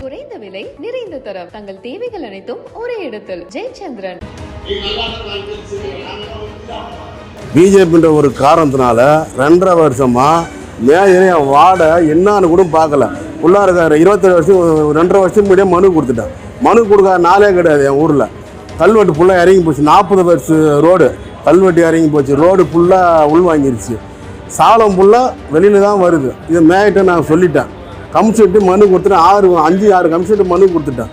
குறைந்த விலை நிறைந்த தரம். தங்கள் தேவைகள் அனைத்தும் ஒரே இடத்தில். ஜெயச்சந்திரன். பிஜேபின்ற ஒரு காரணத்தினால ரெண்டரை வருஷமா மேயர் என் வார்டை என்னான்னு கூட பார்க்கல. உள்ளார இருபத்தேழு வருஷம் ரெண்டரை வருஷம் முன்னாடியே மனு கொடுத்துட்டேன் மனு கொடுக்காத நாளே கிடையாது என் ஊரில். கல்வெட்டு ஃபுல்லாக இறங்கி போச்சு. நாற்பது வருஷம் ரோடு. கல்வெட்டு இறங்கி போச்சு. ரோடு ஃபுல்லாக உள்வாங்கிருச்சு. சாலம் ஃபுல்லாக வெளியில் தான் வருது. இதை மேயிட்ட நான் சொல்லிட்டேன். கமிஷன்ட்டு மனு கொடுத்துட்டேன். ஆறு அஞ்சு ஆறு கமிஷன்ட்டு மனு கொடுத்துட்டேன்.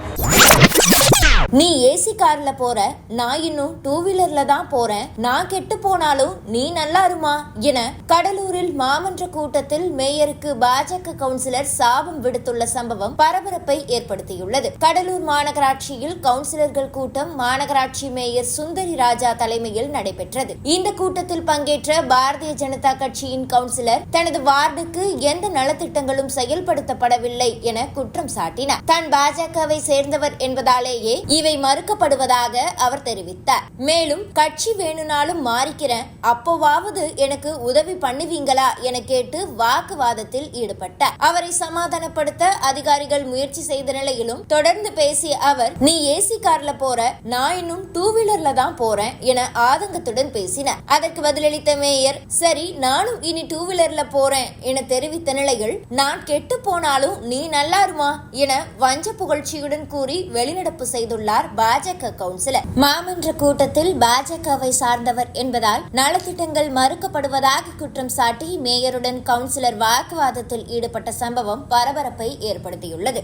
நீ ஏசி கார்ல போற நான் இன்னும் டூ வீலர்ல தான் போறேன். நான் கெட்டு போனாலும் நீ நல்லா இருமா என கடலூரில் மாமன்ற கூட்டத்தில் மேயருக்கு பாஜக கவுன்சிலர் சாபம் விடுத்துள்ள சம்பவம் பரபரப்பை ஏற்படுத்தியுள்ளது. கடலூர் மாநகராட்சியில் கவுன்சிலர்கள் கூட்டம் மாநகராட்சி மேயர் சுந்தரி ராஜா தலைமையில் நடைபெற்றது. இந்த கூட்டத்தில் பங்கேற்ற பாரதிய ஜனதா கட்சியின் கவுன்சிலர் தனது வார்டுக்கு எந்த நலத்திட்டங்களும் செயல்படுத்தப்படவில்லை என குற்றம் சாட்டினார். தான் பாஜகவை சேர்ந்தவர் என்பதாலேயே இவை மறுக்கப்படுவதாக அவர் தெரிவித்தார். மேலும் கட்சி வேணும்னாலும் மாறிக்கிறேன். அப்போவாவது எனக்கு உதவி பண்ணுவீங்களா? என கேட்டு வாக்குவாதத்தில் ஈடுபட்டார். அவரை சமாதானப்படுத்த அதிகாரிகள் முயற்சி செய்த நிலையிலும் தொடர்ந்து பேசிய அவர் நீ ஏசி கார்ல போற நான் இன்னும் டூ வீலர்ல தான் போறேன் என ஆதங்கத்துடன் பேசினார். அதற்கு பதிலளித்த மேயர் சரி நானும் இனி டூ வீலர்ல போறேன் என தெரிவித்த நிலையில் நான் கெட்டு போனாலும் நீ நல்லாருமா என வஞ்ச புகழ்ச்சியுடன் கூறி வெளிநடப்பு செய்துள்ளார். பாஜக கவுன்சிலர். மாமன்ற கூட்டத்தில் பாஜகவை சார்ந்தவர் என்பதால் நலத்திட்டங்கள் மறுக்கப்படுவதாக குற்றம் சாட்டி மேயருடன் கவுன்சிலர் வாக்குவாதத்தில் ஈடுபட்ட சம்பவம் பரபரப்பை ஏற்படுத்தியுள்ளது.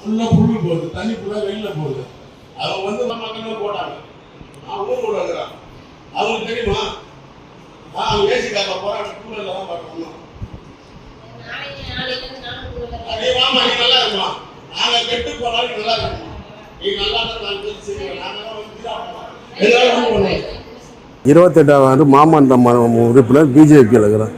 ஃபுல்லாக புல்லு போகுது. தண்ணி ஃபுல்லாக வெளியில் போகுது. அவங்க வந்து நம்ம மக்கள் போட்டாங்க ஊர் கூட இருக்கிறேன் அவங்களுக்கு தெரியுமா? நான் அவங்க ஏசி காரில் போகிறேன் தான் பார்க்கணும். வாமா நீ நல்லா இருக்குமா நாங்கள் கெட்டு போனாலும் நீ நல்லா இருக்கணும் நீ நல்லா இருந்தா நாங்கள் தெரிஞ்சுக்கிறோம் நாங்கள் தான் வந்து ஆகணும். எங்களால் ஒன்றும் பண்ணுவோம். இருபத்தெட்டாவது மாமன்ற ம- உறுப்பினர் பிஜேபியில் இருக்கிறேன்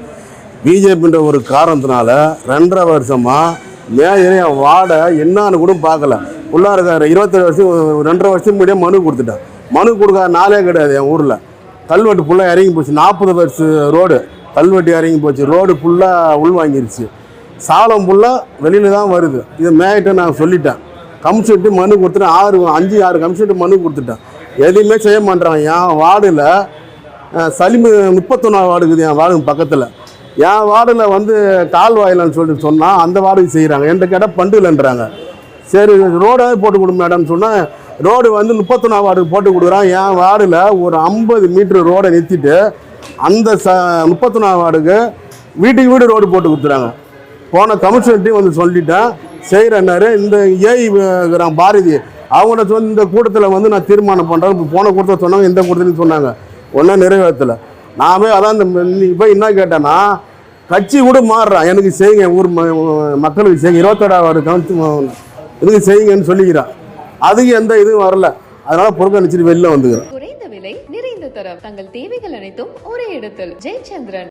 பிஜேபின்ற ஒரு காரணத்தினால ரெண்டரை வருஷமாக மேயர் என் வார்டை என்னான்னு கூட பார்க்கல. உள்ளார இருபத்தேழு வருஷம் ரெண்டரை வருஷம் முன்னாடியே மனு கொடுத்துட்டேன் மனு கொடுக்காத நாளே கிடையாது என் ஊரில். கல்வெட்டு ஃபுல்லாக இறங்கி போச்சு. நாற்பது வருஷம் ரோடு. கல்வெட்டு இறங்கி போச்சு. ரோடு ஃபுல்லாக உள்வாங்கிருச்சு. சாலம் ஃபுல்லாக வெளியில் தான் வருது. இதை மேயிட்ட நான் சொல்லிட்டேன். கமிஷன்ட்டு மனு கொடுத்துட்டேன். ஆறு அஞ்சு ஆறு கமிஷன்ட்டு மனு கொடுத்துட்டேன். எதையுமே செய்ய மாட்டேறான். என் வார்டில் சலிமு முப்பத்தொன்னாவது வார்டு இருக்குது என் வார்டு பக்கத்தில். என் வார்டில் வந்து கால்வாயிலன்னு சொல்லிட்டு சொன்னால் அந்த வார்டுக்கு செய்கிறாங்க என்கிட்ட கேட்டால் பண்டுலன்றாங்க சரி ரோடாவது போட்டு கொடுங்க மேடம்னு சொன்னால் ரோடு வந்து முப்பத்தொன்னா வார்டுக்கு போட்டு கொடுக்குறான். என் வார்டில் ஒரு ஐம்பது மீட்ரு ரோடை நிறுத்திட்டு அந்த ச முப்பத்தொன்னா வார்டுக்கு வீட்டுக்கு வீடு ரோடு போட்டு கொடுத்துறாங்க போன கமிஷனர்ட்டையும் வந்து சொல்லிட்டேன். செய்கிறேன்னாரு இந்த ஏஐ இருக்கிறான் பாரதி அவங்கள சொல்லி இந்த கூட்டத்தில் வந்து நான் தீர்மானம் பண்ணுறேன் இப்போ போன கூட்டத்தில் சொன்னாங்க இந்த கூட்டத்துலையும் சொன்னாங்க. ஒன்றும் நிறைவேற்றலை நான் போய் அதான் இந்த போய் என்ன கேட்டேன்னா கட்சி கூட மாறுறான் எனக்கு செய்யுங்க ஊர் ம- மக்களுக்கு செய்யுங்க. இருபத்தோடாவது கவுன்சில் இதுக்கு செய்யுங்கன்னு சொல்லிக்கிறான் அதுக்கு எந்த இதுவும் வரல. அதனால புறக்கணிச்சிட்டு வெளில வந்துக்கிறேன் குறைந்த விலை நிறைந்த தரம். தங்கள் தேவைகள் அனைத்தும் ஒரே இடத்தில். ஜெயச்சந்திரன்.